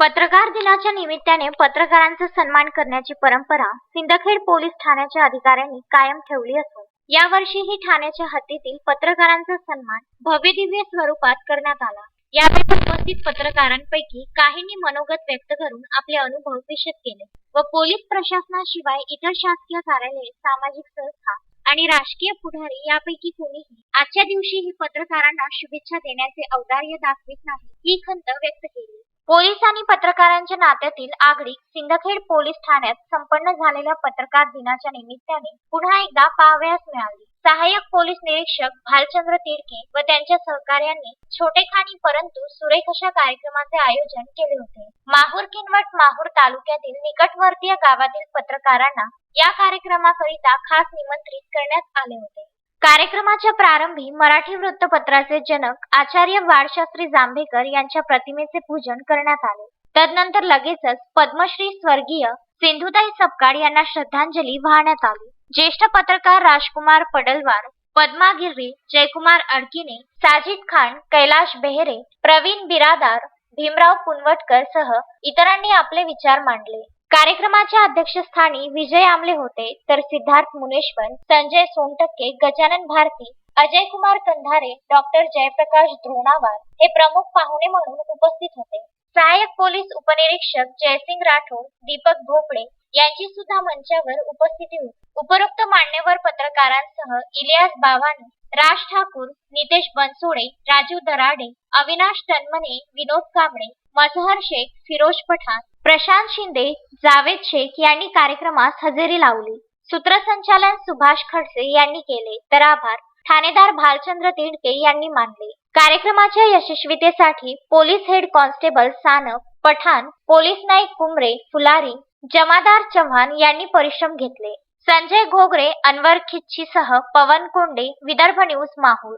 पत्रकार दिनाच्या निमित्ताने पत्रकारांचा सन्मान करण्याची परंपरा सिंदखेड पोलीस ठाण्याच्या अधिकाऱ्यांनी कायम ठेवली असून यावर्षीही ठाण्याच्या हद्दीतील पत्रकारांचा सन्मान भव्यदिव्य स्वरूपात करण्यात आला. यावेळी उपस्थित पत्रकारांपैकी काहींनी मनोगत व्यक्त करून आपले अनुभव विशद केले व पोलीस प्रशासनाशिवाय इतर शासकीय कार्यालये सामाजिक संस्था आणि राजकीय पुढारी यापैकी कोणीही आजच्या दिवशीही पत्रकारांना शुभेच्छा देण्याचे औदार्य दाखवित नाही ही खंत व्यक्त केली पोलीस आणि पत्रकारांच्या नात्यातील आगळीक सिंदखेड पोलीस ठाण्यात संपन्न झालेल्या पत्रकार दिनाच्या निमित्ताने पुन्हा एकदा पाहावयास मिळाली. सहाय्यक पोलीस निरीक्षक भालचंद्र तिडके व त्यांच्या सहकार्यांनी छोटेखानी परंतु सुरेख अशा कार्यक्रमाचे आयोजन केले होते. माहूर किनवट माहूर तालुक्यातील निकटवर्तीय गावातील पत्रकारांना या कार्यक्रमाकरिता खास निमंत्रित करण्यात आले होते. कार्यक्रमाच्या प्रारंभी मराठी वृत्तपत्राचे जनक आचार्य वाडशास्त्री जांभेकर यांच्या प्रतिमेचे पूजन करण्यात आले. तदनंतर लगेचच पद्मश्री स्वर्गीय सिंधुताई सपकाळ यांना श्रद्धांजली वाहण्यात आली. ज्येष्ठ पत्रकार राजकुमार पडलवार पद्मा गिर्री जयकुमार अडकिने साजिद खान कैलाश बेहरे प्रवीण बिरादार भीमराव पुनवटकर सह इतरांनी आपले विचार मांडले. कार्यक्रमाच्या अध्यक्षस्थानी विजय आमले होते तर सिद्धार्थ मुनेश्वर संजय सोनटक्के गजानन भारती अजय कुमार कंधारे डॉक्टर जयप्रकाश द्रोणावार हे प्रमुख पाहुणे म्हणून उपस्थित होते. सहाय्यक पोलीस उपनिरीक्षक जयसिंग राठोड दीपक भोपळे यांची सुद्धा मंचावर उपस्थिती होती. उपरोक्त मान्यवर पत्रकारांसह इलियास बावानी राज ठाकूर नितेश बनसोडे राजू दराडे अविनाश तन्मने विनोद कांबळे मजहर शेख फिरोज पठाण प्रशांत शिंदे जावेद शेख यांनी कार्यक्रमास हजेरी लावली. सूत्रसंचालन सुभाष खडसे यांनी केले. तर आभार. ठाणेदार भालचंद्र तिडके यांनी मानले. कार्यक्रमाच्या यशस्वीतेसाठी police head constable Sanap Pathan police Naik Kumre Phulari जमादार चव्हाण यांनी परिश्रम घेतले. संजय घोगरे अनवर खिच्चीसह पवन कोंडे विदर्भ न्यूज माहूर.